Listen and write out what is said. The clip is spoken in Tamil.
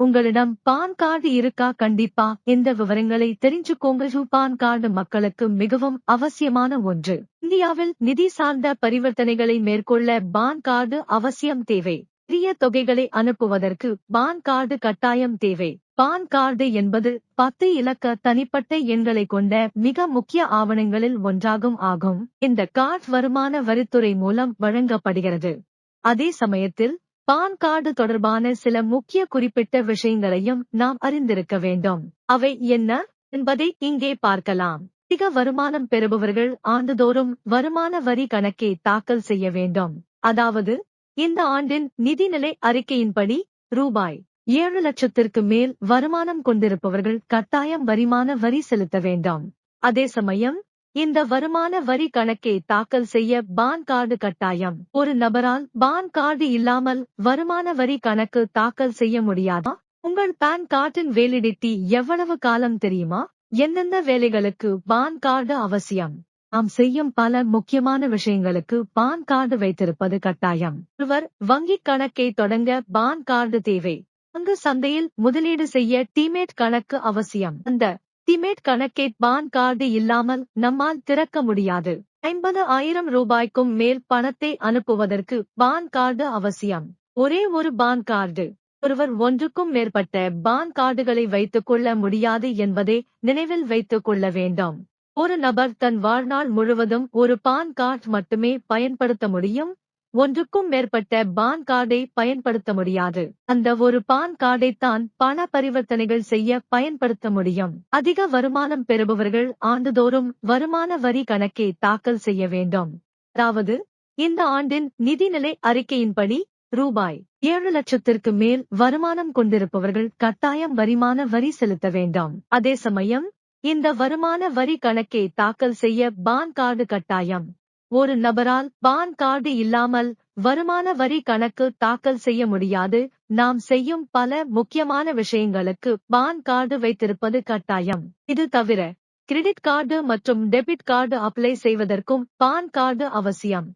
உங்களிடம் பான் கார்டு இருக்கா? கண்டிப்பா. இந்த விவரங்களை தெரிஞ்சுக்கோங்க. பான் கார்டு மக்களுக்கு மிகவும் அவசியமான ஒன்று. இந்தியாவில் நிதி சார்ந்த பரிவர்த்தனைகளை மேற்கொள்ள பான் கார்டு அவசியம் தேவை. பெரிய தொகைகளை அனுப்புவதற்கு பான் கார்டு கட்டாயம் தேவை. பான் கார்டு என்பது பத்து இலக்க தனிப்பட்ட எண்களை கொண்ட மிக முக்கிய ஆவணங்களில் ஒன்றாகும் ஆகும். இந்த கார்டு வருமான வரித்துறை மூலம் வழங்கப்படுகிறது. அதே சமயத்தில் பான் கார்டு தொடர்பான சில முக்கிய குறிப்பிட்ட விஷயங்களையும் நாம் அறிந்திருக்க வேண்டும். அவை என்ன? என்பதை இங்கே பார்க்கலாம். அதிக வருமானம் பெறுபவர்கள் ஆண்டுதோறும் வருமான வரி கணக்கை தாக்கல் செய்ய வேண்டும். அதாவது இந்த ஆண்டின் நிதிநிலை அறிக்கையின்படி ரூபாய் ஏழு லட்சத்திற்கு மேல் வருமானம் கொண்டிருப்பவர்கள் கட்டாயம் வரிமான வரி செலுத்த வேண்டும். அதே சமயம் இந்த வருமான வரி கணக்கை தாக்கல் செய்ய பான் கார்டு கட்டாயம். ஒரு நபரால் பான் கார்டு இல்லாமல் வருமான வரி கணக்கு தாக்கல் செய்ய முடியாதா? உங்கள் பான் கார்டின் வேலிடிட்டி எவ்வளவு காலம் தெரியுமா? எந்தெந்த வேலைகளுக்கு பான் கார்டு அவசியம்? நாம் செய்யும் பல முக்கியமான விஷயங்களுக்கு பான் கார்டு வைத்திருப்பது கட்டாயம். ஒருவர் வங்கிக் கணக்கை தொடங்க பான் கார்டு தேவை. பங்கு சந்தையில் முதலீடு செய்ய டிமேட் கணக்கு அவசியம். அந்த டிமேட் கணக்கை பான் கார்டு இல்லாமல் நம்மால் திறக்க முடியாது. ஐம்பது ஆயிரம் ரூபாய்க்கும் மேல் பணத்தை அனுப்புவதற்கு பான் கார்டு அவசியம். ஒரே ஒரு பான் கார்டு. ஒருவர் ஒன்றுக்கும் மேற்பட்ட பான் கார்டுகளை வைத்துக் கொள்ள முடியாது என்பதை நினைவில் வைத்துக் கொள்ள வேண்டும். ஒரு நபர் தன் வாழ்நாள் முழுவதும் ஒரு பான் கார்டு மட்டுமே பயன்படுத்த முடியும். ஒன்றுக்கும் மேற்பட்ட பான் கார்டை பயன்படுத்த முடியாது. அந்த ஒரு பான் கார்டை தான் பண பரிவர்த்தனைகள் செய்ய பயன்படுத்த முடியும். அதிக வருமானம் பெறுபவர்கள் ஆண்டுதோறும் வருமான வரி கணக்கை தாக்கல் செய்ய வேண்டும். அதாவது இந்த ஆண்டின் நிதிநிலை அறிக்கையின்படி ரூபாய் ஏழு லட்சத்திற்கு மேல் வருமானம் கொண்டிருப்பவர்கள் கட்டாயம் வரிமான வரி செலுத்த வேண்டும். அதே சமயம் இந்த வருமான வரி கணக்கை தாக்கல் செய்ய பான் கார்டு கட்டாயம். ஒரு நபரால் பான் கார்டு இல்லாமல் வருமான வரி கணக்கு தாக்கல் செய்ய முடியாது. நாம் செய்யும் பல முக்கியமான விஷயங்களுக்கு பான் கார்டு வைத்திருப்பது கட்டாயம். இது தவிர கிரெடிட் கார்டு மற்றும் டெபிட் கார்டு அப்ளை செய்வதற்கும் பான் கார்டு அவசியம்.